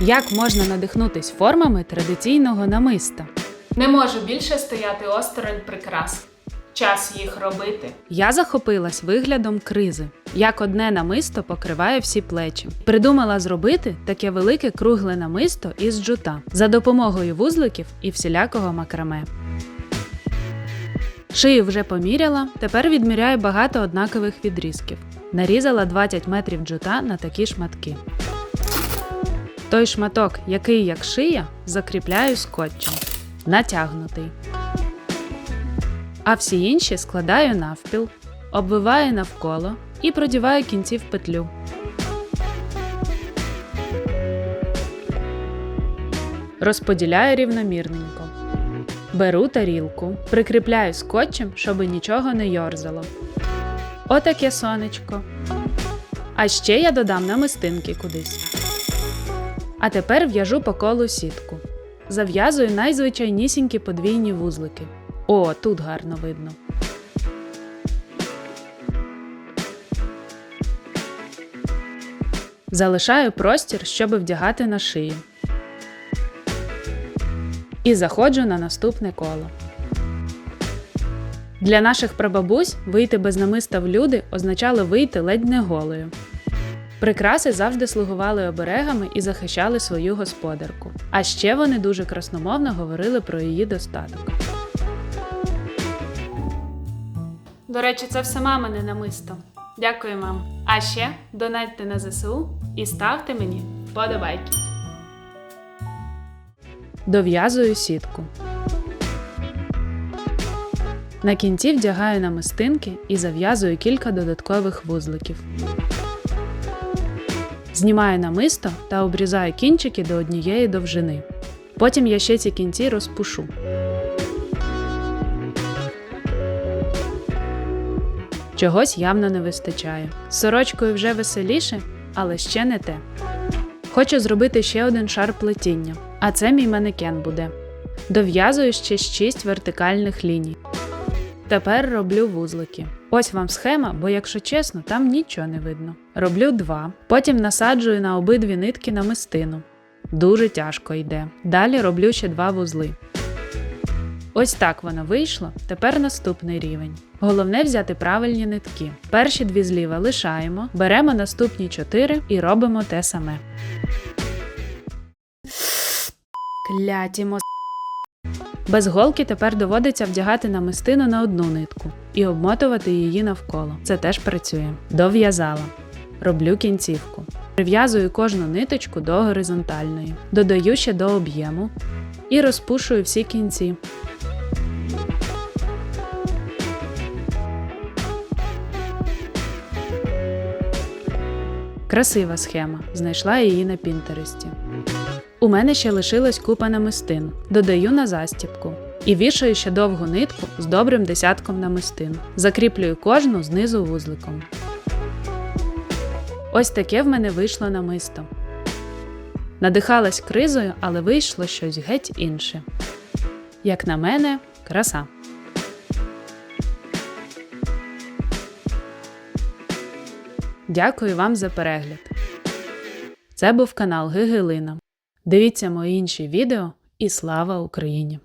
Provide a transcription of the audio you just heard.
Як можна надихнутись формами традиційного намиста? Не можу більше стояти осторонь прикрас. Час їх робити. Я захопилась виглядом кризи, як одне намисто покриває всі плечі. Придумала зробити таке велике кругле намисто із джута за допомогою вузликів і всілякого макраме. Шию вже поміряла, тепер відміряю багато однакових відрізків. Нарізала 20 метрів джута на такі шматки. Той шматок, який як шия, закріпляю скотчем. Натягнутий. А всі інші складаю навпіл, обвиваю навколо і продіваю кінці в петлю. Розподіляю рівномірненько. Беру тарілку, прикріпляю скотчем, щоб нічого не йорзало. Отаке сонечко. А ще я додам намистинки кудись. А тепер в'яжу по колу сітку. Зав'язую найзвичайнісінькі подвійні вузлики. О, тут гарно видно. Залишаю простір, щоб вдягати на шию. І заходжу на наступне коло. Для наших прабабусь вийти без намиста в люди означало вийти ледь не голою. Прикраси завжди слугували оберегами і захищали свою господарку. А ще вони дуже красномовно говорили про її достаток. До речі, це все мамине намисто. Дякую, мам. А ще донатьте на ЗСУ і ставте мені вподобайки. Дов'язую сітку. На кінці вдягаю намистинки і зав'язую кілька додаткових вузликів. Знімаю намисто та обрізаю кінчики до однієї довжини. Потім я ще ці кінці розпушу. Чогось явно не вистачає. Сорочкою вже веселіше, але ще не те. Хочу зробити ще один шар плетіння, а це мій манекен буде. Дов'язую ще 6 вертикальних ліній. Тепер роблю вузлики. Ось вам схема, бо, якщо чесно, там нічого не видно. Роблю два, потім насаджую на обидві нитки намистину. Дуже тяжко йде. Далі роблю ще два вузли. Ось так воно вийшло. Тепер наступний рівень. Головне взяти правильні нитки. Перші дві зліва лишаємо, беремо наступні чотири і робимо те саме. Кляті мос... Без голки тепер доводиться вдягати намистину на одну нитку і обмотувати її навколо. Це теж працює. Дов'язала. Роблю кінцівку. Прив'язую кожну ниточку до горизонтальної. Додаю ще до об'єму і розпушую всі кінці. Красива схема. Знайшла її на Пінтересті. У мене ще лишилась купа намистин. Додаю на застібку. І вішаю ще довгу нитку з добрим десятком намистин. Закріплюю кожну знизу вузликом. Ось таке в мене вийшло намисто. Надихалась кризою, але вийшло щось геть інше. Як на мене, краса. Дякую вам за перегляд. Це був канал Гигелина. Дивіться мої інші відео і слава Україні!